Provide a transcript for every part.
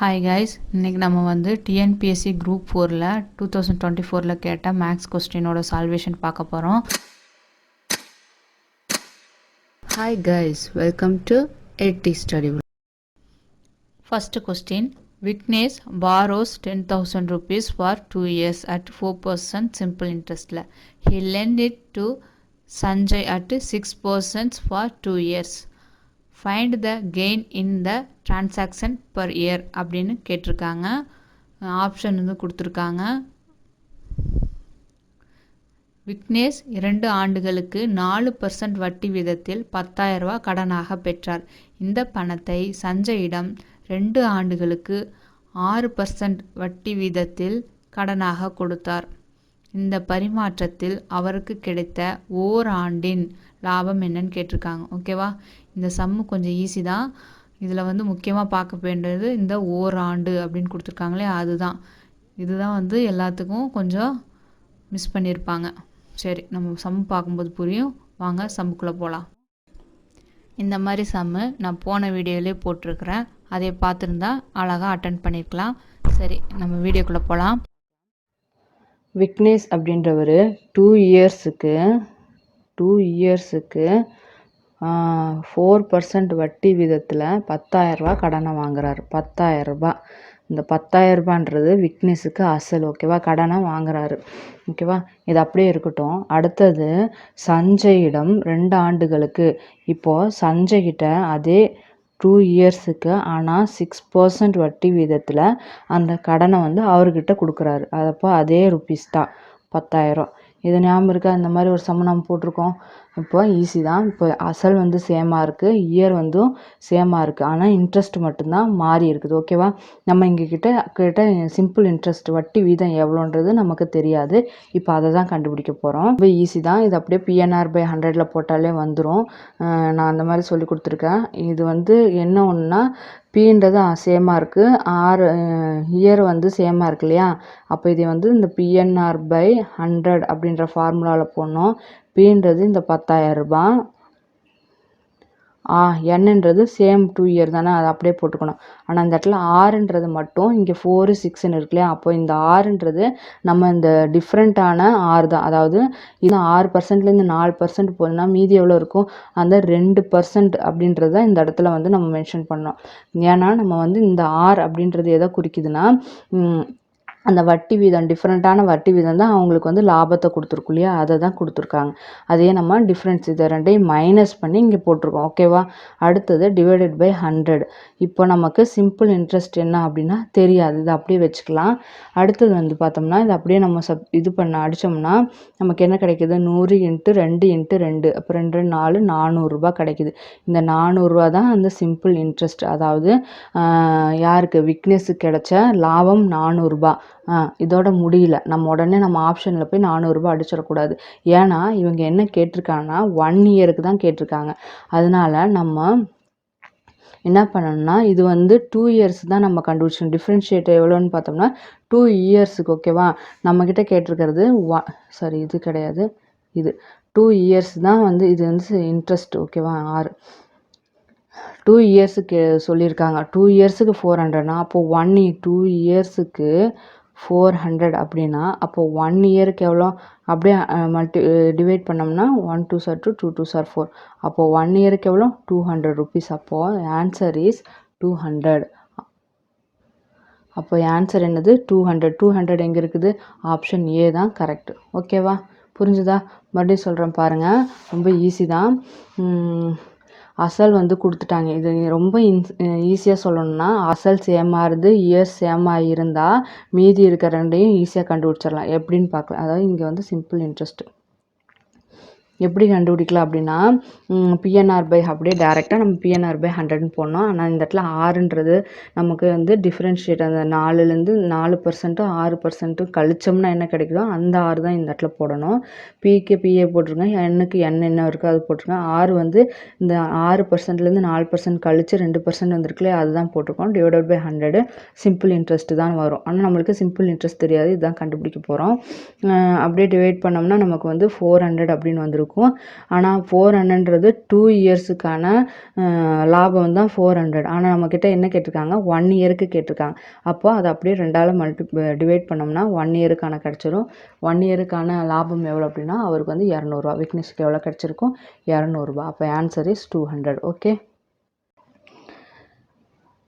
Hi guys இன்றைக்கி நம்ம வந்து டிஎன்பிஎஸ்சி குரூப் ஃபோரில் டூ தௌசண்ட் டுவெண்ட்டி ஃபோரில் கேட்ட மேக்ஸ் கொஸ்டினோட சால்வேஷன் பார்க்க போகிறோம் hi guys welcome to eighty study first question Vignesh borrows ten thousand rupees for two years at four percent simple இன்ட்ரெஸ்ட்டில் he lent it to Sanjay at six percents for two years find the gain in the transaction per year அப்படின்னு கேட்டிருக்காங்க. Option வந்து கொடுத்துருக்காங்க. விக்னேஷ் இரண்டு ஆண்டுகளுக்கு நாலு percent வட்டி வீதத்தில் பத்தாயிரரூபா கடனாக பெற்றார். இந்த பணத்தை சஞ்சயிடம் ரெண்டு ஆண்டுகளுக்கு ஆறு பர்சன்ட் வட்டி வீதத்தில் கடனாக கொடுத்தார். இந்த பரிமாற்றத்தில் அவருக்கு கிடைத்த ஓராண்டின் லாபம் என்னன்னு கேட்டிருக்காங்க. ஓகேவா இந்த சம்மு கொஞ்சம் ஈஸி தான். இதில் வந்து முக்கியமாக பார்க்க வேண்டியது இந்த ஓராண்டு அப்படின்னு கொடுத்துருக்காங்களே அதுதான். இதுதான் வந்து எல்லாத்துக்கும் கொஞ்சம் மிஸ் பண்ணியிருப்பாங்க. சரி நம்ம சம் பார்க்கும்போது புரியும். வாங்க சம்முக்குள்ளே போகலாம் இந்த மாதிரி சம்மு நான் போன வீடியோவிலே போட்டிருக்கிறேன். அதை பார்த்துருந்தா அழகாக அட்டன் பண்ணியிருக்கலாம் சரி நம்ம வீடியோக்குள்ளே போகலாம் விக்னேஷ் அப்படின்றவர் டூ இயர்ஸுக்கு டூ இயர்ஸுக்கு ஃபோர் பர்சன்ட் வட்டி விதத்தில் பத்தாயிரரூபா கடனை வாங்குறாரு. பத்தாயிரரூபா இந்த பத்தாயிரரூபான்றது விக்னேஸுக்கு அசல் ஓகேவா? கடனை வாங்குறாரு. ஓகேவா? இது அப்படியே இருக்கட்டும். அடுத்தது சஞ்சயிடம் ரெண்டு ஆண்டுகளுக்கு. இப்போது சஞ்சய்கிட்ட அதே டூ இயர்ஸுக்கு ஆனால் சிக்ஸ் பர்சன்ட் வட்டி வீதத்தில் அந்த கடனை வந்து அவர்கிட்ட கொடுக்குறாரு. அதப்போ அதே ருப்பீஸ் தான் பத்தாயிரம். இது ஞாபகம் இருக்கா? இந்த மாதிரி ஒரு சம்ம நம்ம போட்டிருக்கோம். இப்போ ஈஸி தான். இப்போ அசல் வந்து சேமாக இருக்குது இயர் வந்து சேமாக இருக்குது ஆனால் இன்ட்ரெஸ்ட் மட்டும்தான் மாறி இருக்குது. ஓகேவா நம்ம இங்கே கிட்ட கிட்ட சிம்பிள் இன்ட்ரெஸ்ட் வட்டி வீதம் எவ்வளோன்றது நமக்கு தெரியாது. இப்போ அதை தான் கண்டுபிடிக்க போகிறோம் இப்போ ஈஸி தான். இது அப்படியே பிஎன்ஆர் பை ஹண்ட்ரடில் போட்டாலே வந்துடும் நான் அந்த மாதிரி சொல்லி கொடுத்துருக்கேன். இது வந்து என்ன ஒன்றுனா பீன்றது சேமாக இருக்குது ஆறு இயர் வந்து சேமாக இருக்கு இல்லையா? அப்போ இதை வந்து இந்த பிஎன்ஆர் பை ஹண்ட்ரட் அப்படின்ற ஃபார்முலாவில் போடணும். பின்றது இந்த பத்தாயிரரூபா ஆ என்னன்றது சேம் டூ இயர் தானே அதை அப்படியே போட்டுக்கணும். ஆனால் இந்த இடத்துல ஆறுன்றது மட்டும் இங்கே ஃபோரு சிக்ஸ்ன்னு இருக்கு இல்லையா? அப்போ இந்த ஆறுன்றது நம்ம இந்த டிஃப்ரெண்ட்டான ஆறு தான். அதாவது இது ஆறு பர்சன்ட்லேருந்து நாலு பர்சன்ட் போதுன்னா மீதி எவ்வளோ இருக்கும்? அந்த ரெண்டு பர்சன்ட் அப்படின்றத இந்த இடத்துல வந்து நம்ம மென்ஷன் பண்ணோம் ஏன்னா நம்ம வந்து இந்த ஆர் அப்படின்றது எதை குறிக்குதுன்னா அந்த வட்டி வீதம் டிஃப்ரெண்ட்டான வட்டி வீதம் தான் அவங்களுக்கு வந்து லாபத்தை கொடுத்துருக்கும் இல்லையா? அதை தான் கொடுத்துருக்காங்க. அதே நம்ம டிஃப்ரென்ஸ் இதை ரெண்டையும் மைனஸ் பண்ணி இங்கே போட்டிருக்கோம். ஓகேவா அடுத்தது டிவைடட் பை ஹண்ட்ரட் இப்போ நமக்கு சிம்பிள் இன்ட்ரெஸ்ட் என்ன அப்படின்னா தெரியாது. இதை அப்படியே வச்சுக்கலாம். அடுத்தது வந்து பார்த்தோம்னா இதை அப்படியே நம்ம சப் இது பண்ண அடித்தோம்னா நமக்கு என்ன கிடைக்கிது? நூறு இன்ட்டு ரெண்டு இன்ட்டு ரெண்டு. அப்போ ரெண்டு ரெண்டு நாலு நானூறுரூபா கிடைக்கிது. இந்த நானூறுரூவா தான் அந்த சிம்பிள் இன்ட்ரெஸ்ட் அதாவது யாருக்கு? விக்னஸுக்கு கிடைச்ச லாபம் நானூறுரூபா இதோட முடியல. நம்ம உடனே நம்ம ஆப்ஷனில் போய் நானூறுரூபா அடிச்சிடக்கூடாது ஏன்னா இவங்க என்ன கேட்டிருக்காங்கன்னா ஒன் இயருக்கு தான் கேட்டிருக்காங்க. அதனால நம்ம என்ன பண்ணணும்னா இது வந்து டூ இயர்ஸ் தான் நம்ம கண்டுபிடிச்சோம் டிஃப்ரென்ஷியேட் எவ்வளோன்னு பார்த்தோம்னா டூ இயர்ஸுக்கு ஓகேவா நம்மக்கிட்ட கேட்டிருக்கிறது வா சாரி இது கிடையாது. இது டூ இயர்ஸ் தான் வந்து இது வந்து இன்ட்ரெஸ்ட் ஓகேவா ஆறு டூ இயர்ஸுக்கு சொல்லியிருக்காங்க. டூ இயர்ஸுக்கு ஃபோர் ஹண்ட்ரட்னா அப்போது ஒன் டூ இயர்ஸுக்கு ஃபோர் ஹண்ட்ரட் அப்படின்னா அப்போது ஒன் இயருக்கு எவ்வளோ? அப்படியே மல்டி டிவைட் பண்ணோம்னா one two are two two two are four அப்போது ஒன் இயருக்கு எவ்வளோ? டூ ஹண்ட்ரட் ருபீஸ் அப்போது ஆன்சர் இஸ் டூ ஹண்ட்ரட் அப்போ ஆன்சர் என்னது? டூ ஹண்ட்ரட் டூ ஹண்ட்ரட் எங்கே இருக்குது? ஆப்ஷன் ஏ தான் கரெக்ட் ஓகேவா புரிஞ்சுதா? மறுபடியும் சொல்கிறேன் பாருங்கள் ரொம்ப ஈஸி தான். அசல் வந்து கொடுத்துட்டாங்க. இது ரொம்ப இன்ஸ் ஈஸியாக சொல்லணும்னா அசல் சேமாக இருந்து இயர்ஸ் சேமாக இருந்தால் மீதி இருக்கிற ரெண்டையும் ஈஸியாக கண்டுபிடிச்சிடலாம். எப்படின்னு பார்க்கலாம். அதாவது இங்கே வந்து சிம்பிள் இன்ட்ரெஸ்ட்டு எப்படி கண்டுபிடிக்கலாம் அப்படின்னா பிஎன்ஆர் பை அப்படியே டேரெக்டாக நம்ம பிஎன்ஆர் பை ஹண்ட்ரட்னு போடணும். ஆனால் இந்த இடத்துல ஆறுன்றது நமக்கு வந்து டிஃப்ரென்ஷியேட் அந்த நாலுலேருந்து நாலு பர்சன்ட்டும் ஆறு பர்சன்ட்டும் கழிச்சோம்னா என்ன கிடைக்குதோ அந்த ஆறு தான் இந்த இடத்துல போடணும். பிக்கு பிஏ போட்டிருக்கேன் எண்ணுக்கு எண்ணெய் என்ன இருக்கோ அது போட்டிருக்கேன். ஆறு வந்து இந்த ஆறு பர்சன்ட்லேருந்து நாலு பர்சன்ட் கழிச்சு ரெண்டு பர்சன்ட் வந்துருக்குல்லையே அதுதான் போட்டிருக்கோம். Divided by hundred simple interest தான் வரும். ஆனால் நம்மளுக்கு சிம்பிள் இன்ட்ரெஸ்ட் தெரியாது இதுதான் கண்டுபிடிக்க போகிறோம் அப்படியே டிவைட் பண்ணோம்னா நமக்கு வந்து ஃபோர் ஹண்ட்ரட் அப்படின்னு வந்திருக்கும் இருக்கும். ஆனால் ஃபோர் ஹண்ட்ரட்ன்றது டூ இயர்ஸுக்கான லாபம் தான் ஃபோர் ஹண்ட்ரட் ஆனால் நம்மக்கிட்ட என்ன கேட்டிருக்காங்க? ஒன் இயருக்கு கேட்டிருக்காங்க. அப்போது அதை அப்படியே ரெண்டால் மல்டி டிவைட் பண்ணோம்னா ஒன் இயருக்கான கிடச்சிரும். ஒன் இயருக்கான லாபம் எவ்வளோ அப்படின்னா அவருக்கு வந்து இரநூறுவா. விக்னஸுக்கு எவ்வளோ கிடச்சிருக்கும்? இரநூறுபா அப்போ answer is two hundred okay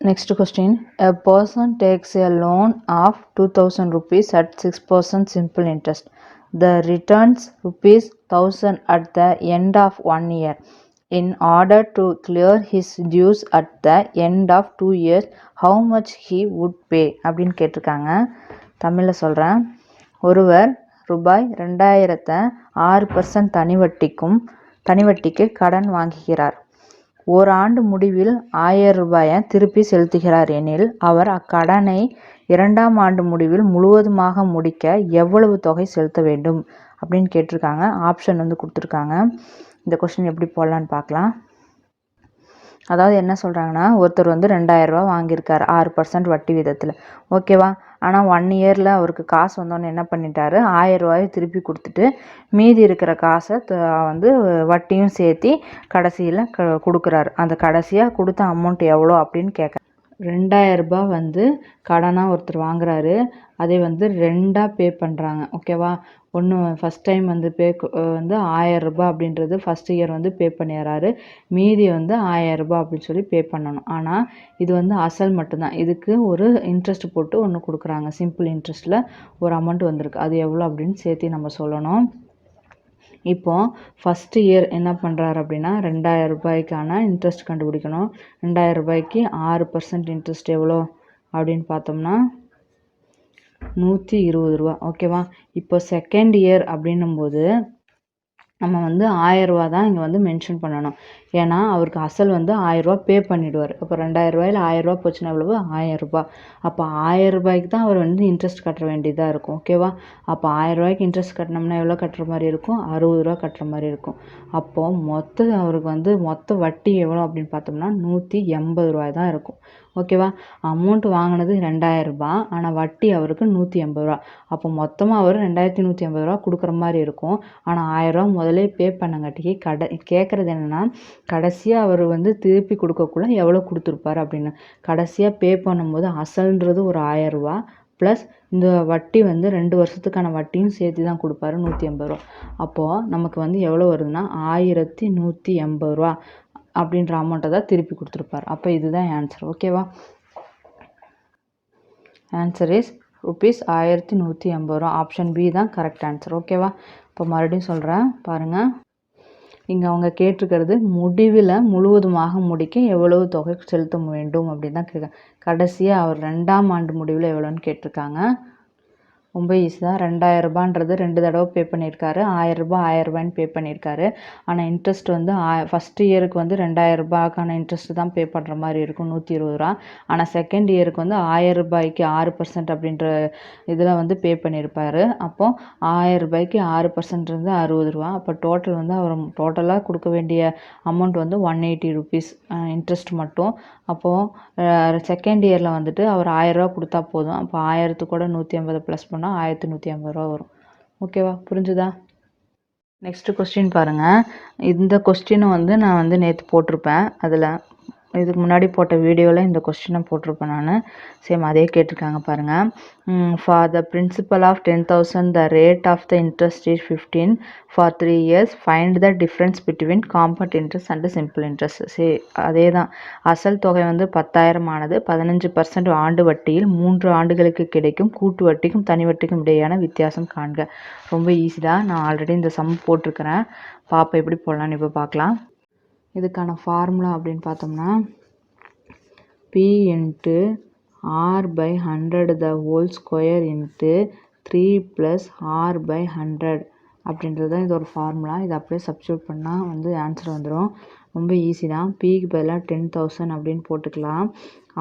Next question. A person takes a loan of 2000 rupees at 6% simple interest. The returns rupees 1000 at the end of one year. In order to clear his dues at the end of two years, how much he would pay? அப்படின்னு கேட்டிருக்காங்க தமிழில் சொல்கிறேன் ஒருவர் ரூபாய் ரெண்டாயிரத்தை ஆறு percent தனி வட்டிக்கும் தனி வட்டிக்கு கடன் வாங்குகிறார் ஓராண்டு முடிவில் ஆயிரம் ரூபாயை திருப்பி செலுத்துகிறார் எனில் அவர் அக்கடனை இரண்டாம் ஆண்டு முடிவில் முழுவதுமாக முடிக்க எவ்வளவு தொகை செலுத்த வேண்டும் அப்படின்னு கேட்டிருக்காங்க. ஆப்ஷன் வந்து கொடுத்துருக்காங்க. இந்த கொஸ்டின் எப்படி போடலான்னு பார்க்கலாம். அதாவது என்ன சொல்கிறாங்கன்னா ஒருத்தர் வந்து ரெண்டாயிரரூவா வாங்கியிருக்காரு ஆறு பர்சன்ட் வட்டி விதத்தில். ஓகேவா ஆனால் ஒன் இயரில் அவருக்கு காசு வந்தோடனே என்ன பண்ணிட்டாரு? ஆயிரரூவாயை திருப்பி கொடுத்துட்டு மீதி இருக்கிற காசை வந்து வட்டியும் சேர்த்தி கடைசியில் க கொடுக்குறாரு. அந்த கடைசியாக கொடுத்த அமௌண்ட் எவ்வளோ அப்படின்னு கேட்க ரெண்டாயிரரூபா வந்து கடனாக ஒருத்தர் வாங்குறாரு. அதை வந்து ரெண்டாக பே பண்ணுறாங்க ஓகேவா ஒன்று ஃபஸ்ட் டைம் வந்து பே வந்து ஆயரரூபா அப்படின்றது ஃபஸ்ட் இயர் வந்து பே பண்ணிடுறாரு. மீதி வந்து ஆயரரூபா அப்படின்னு சொல்லி பே பண்ணணும். ஆனால் இது வந்து அசல் மட்டும்தான். இதுக்கு ஒரு இன்ட்ரெஸ்ட் போட்டு ஒன்று கொடுக்குறாங்க. சிம்பிள் இன்ட்ரெஸ்ட்டில் ஒரு அமௌண்ட் வந்திருக்கு. அது எவ்வளோ அப்படின்னு சேர்த்து நம்ம சொல்லணும். இப்போது ஃபஸ்ட்டு இயர் என்ன பண்ணுறாரு அப்படின்னா ரெண்டாயிரம் ரூபாய்க்கான இன்ட்ரெஸ்ட் கண்டுபிடிக்கணும். ரெண்டாயிரம் ரூபாய்க்கு ஆறு பர்சன்ட் இன்ட்ரெஸ்ட் எவ்வளோ அப்படின்னு பார்த்தோம்னா நூற்றி இருபது ரூபா. ஓகேவா இப்போ செகண்ட் இயர் அப்படின்னும்போது நம்ம வந்து ஆயரூவா தான் இங்கே வந்து மென்ஷன் பண்ணணும். ஏன்னா அவருக்கு அசல் வந்து ஆயரூவா பே பண்ணிவிடுவார் இப்போ ரெண்டாயிரரூவாயில் ஆயரூவா போச்சுன்னா எவ்வளவு? ஆயிரரூபா. அப்போ ஆயரூபாய்க்கு தான் அவர் வந்து இன்ட்ரெஸ்ட் கட்ட வேண்டியதாக இருக்கும். ஓகேவா அப்போ ஆயரூவாய்க்கு இன்ட்ரெஸ்ட் கட்டினோம்னா எவ்வளோ கட்டுற மாதிரி இருக்கும்? அறுபது ரூபா கட்டுற மாதிரி இருக்கும். அப்போது மொத்த அவருக்கு வந்து மொத்த வட்டி எவ்வளோ அப்படின்னு பார்த்தோம்னா நூற்றி எண்பது ரூபாய் தான் இருக்கும். ஓகேவா அமௌண்ட் வாங்கினது ரெண்டாயிரரூபா. ஆனால் வட்டி அவருக்கு நூற்றி எண்பது ரூபா. அப்போ மொத்தமாக அவர் ரெண்டாயிரத்தி நூற்றி எண்பது ரூபா கொடுக்குற மாதிரி இருக்கும். ஆனால் ஆயிரரூபா முதலே பே பண்ணங்காட்டிக்கு கடை கேட்குறது என்னென்னா கடைசியாக அவர் வந்து திருப்பி கொடுக்கக்குள்ள எவ்வளோ கொடுத்துருப்பாரு அப்படின்னு. கடைசியாக பே பண்ணும்போது அசல்ன்றது ஒரு ஆயரூவா ப்ளஸ் இந்த வட்டி வந்து ரெண்டு வருஷத்துக்கான வட்டியும் சேர்த்து தான் கொடுப்பாரு நூற்றி எண்பது ரூபா. அப்போது நமக்கு வந்து எவ்வளோ வருதுன்னா ஆயிரத்தி நூற்றி எண்பது ரூபா அப்படின்ற அமௌண்ட்டை தான் திருப்பி கொடுத்துருப்பார். அப்போ இதுதான் ஆன்சர் ஓகேவா ஆன்சர் இஸ் ருபீஸ் ஆயிரத்தி நூற்றி எண்பது ரூபா. ஆப்ஷன் பி தான் கரெக்ட் ஆன்சர் ஓகேவா இப்போ மறுபடியும் சொல்கிறேன் பாருங்கள் இங்கே அவங்க கேட்டிருக்கிறது முடிவில் முழுவதுமாக முடிக்க எவ்வளவு தொகை செலுத்த வேண்டும் அப்படின்னு தான் கேட்குறாங்க கடைசியாக அவர் ரெண்டாம் ஆண்டு முடிவில் எவ்வளோன்னு கேட்டிருக்காங்க. ரொம்ப ஈஸி தான். ரெண்டாயிரரூபான்றது ரெண்டு தடவை பே பண்ணியிருக்காரு ஆயரரூபா ஆயரரூபான்னு பே பண்ணியிருக்காரு ஆனால் இன்ட்ரெஸ்ட் வந்து ஆ ஃபஸ்ட்டு இயருக்கு வந்து ரெண்டாயிரரூபாக்கான இன்ட்ரெஸ்ட் தான் பே பண்ணுற மாதிரி இருக்கும். நூற்றி இருபது ரூபா. ஆனால் செகண்ட் இயருக்கு வந்து ஆயரரூபாய்க்கு ஆறு பர்சன்ட் அப்படின்ற இதில் வந்து பே பண்ணியிருப்பார் அப்போது ஆயரரூபாய்க்கு ஆறு பர்சன்ட் வந்து அறுபது ரூபா. அப்போ டோட்டல் வந்து அவர் டோட்டலாக கொடுக்க வேண்டிய அமௌண்ட் வந்து ஒன் எயிட்டி ருபீஸ் இன்ட்ரெஸ்ட் மட்டும். அப்போது செகண்ட் இயரில் வந்துட்டு அவர் ஆயரரூவா கொடுத்தா போதும். அப்போ ஆயிரத்து கூட நூற்றி ஐம்பது ப்ளஸ் பண்ணால் ஆயிரத்தி நூற்றி ஐம்பது ரூபா வரும். ஓகேவா புரிஞ்சுதா? நெக்ஸ்ட்டு கொஸ்டின் பாருங்கள் இந்த கொஸ்டினை வந்து நான் வந்து நேற்று போட்டிருப்பேன். அதில் இதுக்கு முன்னாடி போட்ட வீடியோவில் இந்த கொஸ்டினை போட்டிருப்பேன் நான். சேம் அதே கேட்டிருக்காங்க பாருங்கள் for the principal of ten thousand the rate of the interest is fifteen for three years find the difference between compound interest and simple interest say அதே தான் அசல் தொகை வந்து பத்தாயிரம் ஆனது பதினஞ்சு பர்சன்ட் ஆண்டு வட்டியில் மூன்று ஆண்டுகளுக்கு கிடைக்கும். கூட்டு வட்டிக்கும் தனி வட்டிக்கும் இடையேயான வித்தியாசம் காண்க. ரொம்ப ஈஸி தான். நான் ஆல்ரெடி இந்த சம் போட்டிருக்கிறேன். பாப்பா எப்படி போடலான்னு இப்போ பார்க்கலாம் இதுக்கான ஃபார்முலா அப்படின்னு பார்த்தோம்னா P into R by hundred the whole square into three plus R by hundred அப்படின்றது தான் இது ஒரு ஃபார்முலா இதை அப்படியே சப்ஸ்டியூட் பண்ணால் வந்து ஆன்சர் வந்துடும் ரொம்ப ஈஸி தான். பிக்கு பதிலாக டென் தௌசண்ட் அப்படின்னு போட்டுக்கலாம்.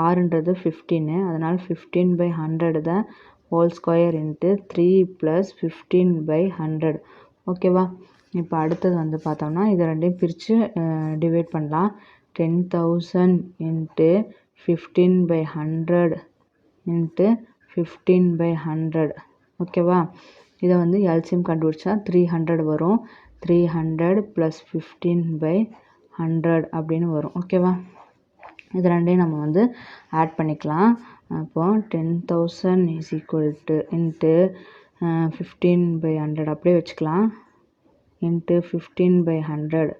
ஆறுன்றது ஃபிஃப்டீனு அதனால் fifteen by hundred the whole square into three plus fifteen by hundred ஓகேவா இப்போ அடுத்தது வந்து பார்த்தோம்னா இதை ரெண்டையும் பிரித்து டிவைட் பண்ணலாம். Ten thousand into fifteen by hundred into fifteen by hundred ஓகேவா இதை வந்து எல்சிஎம் கண்டுபிடிச்சா த்ரீ ஹண்ட்ரட் வரும். Three hundred plus fifteen by hundred அப்படின்னு வரும். ஓகேவா இது ரெண்டையும் நம்ம வந்து ஆட் பண்ணிக்கலாம். அப்போ ten thousand is equal to into fifteen by hundred அப்படியே வச்சுக்கலாம். இன்ட்டு ஃபிஃப்டீன் பை ஹண்ட்ரட்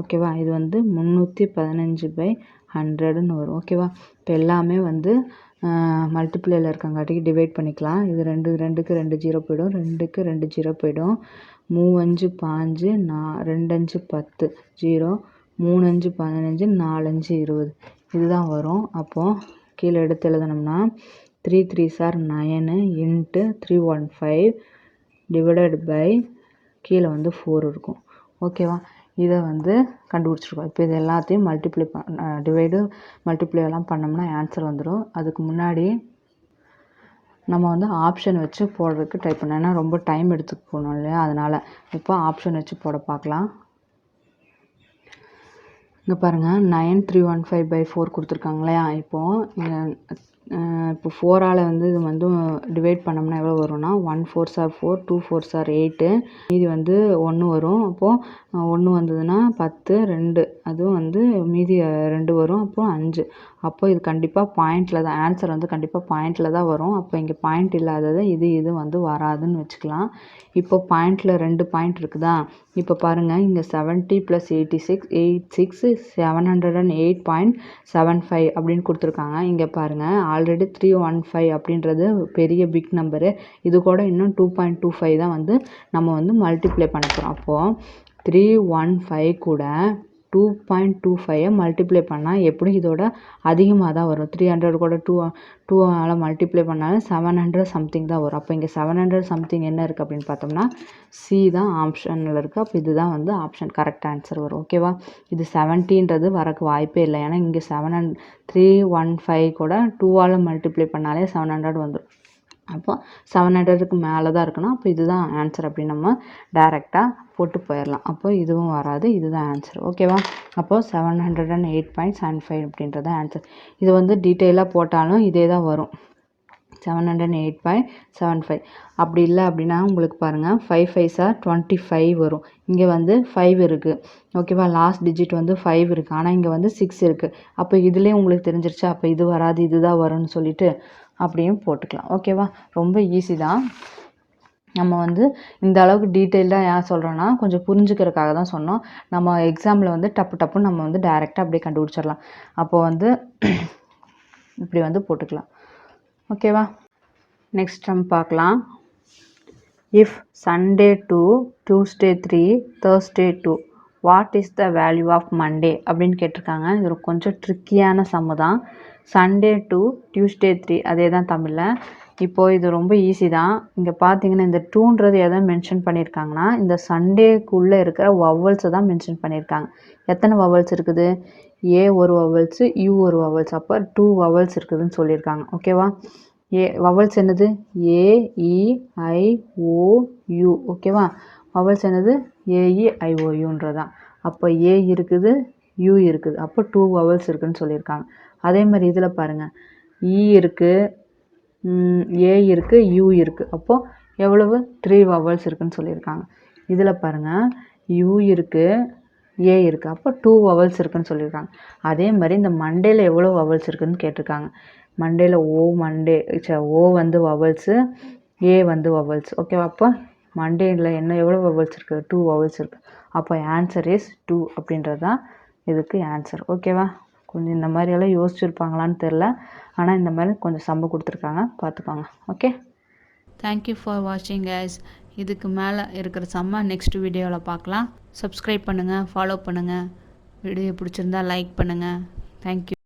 ஓகேவா? இது வந்து முந்நூற்றி பதினஞ்சு பை ஹண்ட்ரடுன்னு வரும். ஓகேவா? இப்போ எல்லாமே வந்து மல்டிப்ளேயில் இருக்கங்காட்டிக்கு டிவைட் பண்ணிக்கலாம். இது ரெண்டு ரெண்டுக்கு ரெண்டு ஜீரோ போயிடும். ரெண்டுக்கு ரெண்டு ஜீரோ போயிடும். மூவஞ்சு பாஞ்சு நா ரெண்டஞ்சு பத்து ஜீரோ மூணஞ்சு பதினஞ்சு நாலஞ்சு இருபது. இதுதான் வரும். அப்போது கீழே எடுத்து எழுதணும்னா three three are nine into three one five divided by கீழே வந்து ஃபோர் இருக்கும். ஓகேவா இதை வந்து கண்டுபிடிச்சிருக்கோம். இப்போ இது எல்லாத்தையும் மல்டிப்ளை பண்ண டிவைடு மல்டிப்ளை எல்லாம் பண்ணோம்னா ஆன்சர் வந்துடும் அதுக்கு முன்னாடி நம்ம வந்து ஆப்ஷன் வச்சு போடுறதுக்கு ட்ரை பண்ணோம் ஏன்னா ரொம்ப டைம் எடுத்துக்க போகணும் இல்லையா? அதனால் இப்போ ஆப்ஷன் வச்சு போட பார்க்கலாம். இங்கே பாருங்கள் nine three one five by four கொடுத்துருக்காங்க இல்லையா? இப்போது இப்போ ஃபோரால் வந்து இது வந்து டிவைட் பண்ணோம்னா எவ்வளோ வரும்னா one four are four two four are eight மீதி வந்து ஒன்று வரும். அப்போது ஒன்று வந்ததுன்னா பத்து ரெண்டு. அதுவும் வந்து மீதி ரெண்டு வரும். அப்போது அஞ்சு. அப்போது இது கண்டிப்பாக பாயிண்டில் தான் ஆன்சர் வந்து கண்டிப்பாக பாயிண்டில் தான் வரும். அப்போ இங்கே பாயிண்ட் இல்லாதது இது இது வந்து வராதுன்னு வச்சுக்கலாம். இப்போ பாயிண்டில் ரெண்டு பாயிண்ட் இருக்குதா? இப்போ பாருங்கள் இங்கே seventy plus eighty six eight six seven hundred and eight point seven five அப்படின்னு கொடுத்துருக்காங்க. இங்கே பாருங்கள் ஆல்ரெடி த்ரீ ஒன் ஃபைவ் அப்படின்றது பெரிய பிக் நம்பரு இது கூட இன்னும் டூ பாயிண்ட் டூ ஃபைவ் தான் வந்து நம்ம வந்து மல்டிப்ளை பண்ண போகிறோம் அப்போது த்ரீ ஒன் ஃபைவ் கூட டூ பாயிண்ட் டூ ஃபைவை மல்டிப்ளை பண்ணால் எப்படி இதோட அதிகமாக தான் வரும்? த்ரீ ஹண்ட்ரட் கூட டூ டூவால் மல்டிப்ளை பண்ணாலும் செவன் ஹண்ட்ரட் சம்திங் தான் வரும். அப்போ இங்கே செவன் ஹண்ட்ரட் சம்திங் என்ன இருக்குது அப்படின்னு பார்த்தோம்னா சி தான் ஆப்ஷனில் இருக்குது அப்போ இதுதான் வந்து ஆப்ஷன் கரெக்ட் ஆன்சர் வரும். ஓகேவா இது செவன்ட்டின்றது வரக்கு வாய்ப்பே இல்லை. ஏன்னா இங்கே seven hundred three one five கூட டூவால் மல்டிப்ளை பண்ணாலே செவன் ஹண்ட்ரட் வந்துடும் அப்போ செவன் ஹண்ட்ரடுக்கு மேலே தான் இருக்கணும். அப்போ இதுதான் ஆன்சர் அப்படின்னு நம்ம டைரெக்டாக போட்டு போயிடலாம் அப்போ இதுவும் வராது இதுதான் ஆன்சர் ஓகேவா அப்போது seven hundred and eight point seven five அப்படின்றது ஆன்சர் இது வந்து டீட்டெயிலாக போட்டாலும் இதே தான் வரும். Seven hundred and eight point seven five அப்படி இல்லை அப்படின்னா உங்களுக்கு பாருங்கள் five five are twenty five வரும். இங்கே வந்து ஃபைவ் இருக்குது ஓகேவா லாஸ்ட் டிஜிட் வந்து ஃபைவ் இருக்குது ஆனால் இங்கே வந்து சிக்ஸ் இருக்குது அப்போ இதுலேயே உங்களுக்கு தெரிஞ்சிருச்சு அப்போ இது வராது இதுதான் வரும்னு சொல்லிட்டு அப்படியும் போட்டுக்கலாம். ஓகேவா ரொம்ப ஈஸி தான். நம்ம வந்து இந்த அளவுக்கு டீட்டெயில்டாக ஏன் சொல்கிறோன்னா கொஞ்சம் புரிஞ்சுக்கிறதுக்காக தான் சொன்னோம். நம்ம எக்ஸாமில் வந்து டப்பு டப்புன்னு நம்ம வந்து டைரெக்டாக அப்படியே கண்டுபிடிச்சிடலாம். அப்போ வந்து இப்படி வந்து போட்டுக்கலாம். ஓகேவா நெக்ஸ்ட் நம்ம பார்க்கலாம். If Sunday two Tuesday three Thursday two what is the value of Monday அப்படின்னு கேட்டிருக்காங்க. இது ஒரு கொஞ்சம் ட்ரிக்கியான சம்மு தான். சண்டே டூ டியூஸ்டே த்ரீ அதே தான் தமிழில். இப்போது இது ரொம்ப ஈஸி தான். இங்கே பார்த்தீங்கன்னா இந்த டூன்றது எதை மென்ஷன் பண்ணியிருக்காங்கன்னா இந்த சண்டேக்குள்ளே இருக்கிற வவல்ஸை தான் மென்ஷன் பண்ணியிருக்காங்க எத்தனை வவல்ஸ் இருக்குது? ஏ ஒரு வவல்ஸு யூ ஒரு வவல்ஸ் அப்போ டூ வவல்ஸ் இருக்குதுன்னு சொல்லியிருக்காங்க ஓகேவா ஏ வவல்ஸ் என்னது? A E I O U ஓகேவா வவல்ஸ் என்னது? ஏஇ ஐஓயூன்றதான் e, அப்போ ஏ இருக்குது யூ இருக்குது. அப்போ டூ வவல்ஸ் இருக்குதுன்னு சொல்லியிருக்காங்க. அதே மாதிரி இதில் பாருங்கள் இ e இருக்குது ஏ இருக்குது யூ இருக்குது அப்போது எவ்வளவு? த்ரீ வவல்ஸ் இருக்குதுன்னு சொல்லியிருக்காங்க. இதில் பாருங்கள் யூ இருக்குது ஏ இருக்குது அப்போ டூ வவல்ஸ் இருக்குதுன்னு சொல்லியிருக்காங்க. அதே மாதிரி இந்த மண்டேல எவ்வளோ வவல்ஸ் இருக்குதுன்னு கேட்டிருக்காங்க. மண்டேல ஓ மண்டே ஓ வந்து வவல்ஸு ஏ வந்து வவல்ஸ் ஓகேவா அப்போ மண்டேல என்ன எவ்வளோ வவல்ஸ் இருக்குது டூ வவல்ஸ் இருக்குது அப்போ ஆன்சர் இஸ் டூ அப்படின்றது தான் இதுக்கு ஆன்சர் ஓகேவா கொஞ்சம் இந்த மாதிரியெல்லாம் யோசிச்சுருப்பாங்களான்னு தெரில ஆனால் இந்த மாதிரி கொஞ்சம் சம்பு கொடுத்துருக்காங்க. பார்த்துப்பாங்க ஓகே தேங்க்யூ ஃபார் வாட்சிங் கைஸ் இதுக்கு மேலே இருக்கிற செம்ம நெக்ஸ்ட் வீடியோவில் பார்க்கலாம். சப்ஸ்கிரைப் பண்ணுங்கள் ஃபாலோ பண்ணுங்கள் வீடியோ பிடிச்சிருந்தா லைக் பண்ணுங்கள் தேங்க்யூ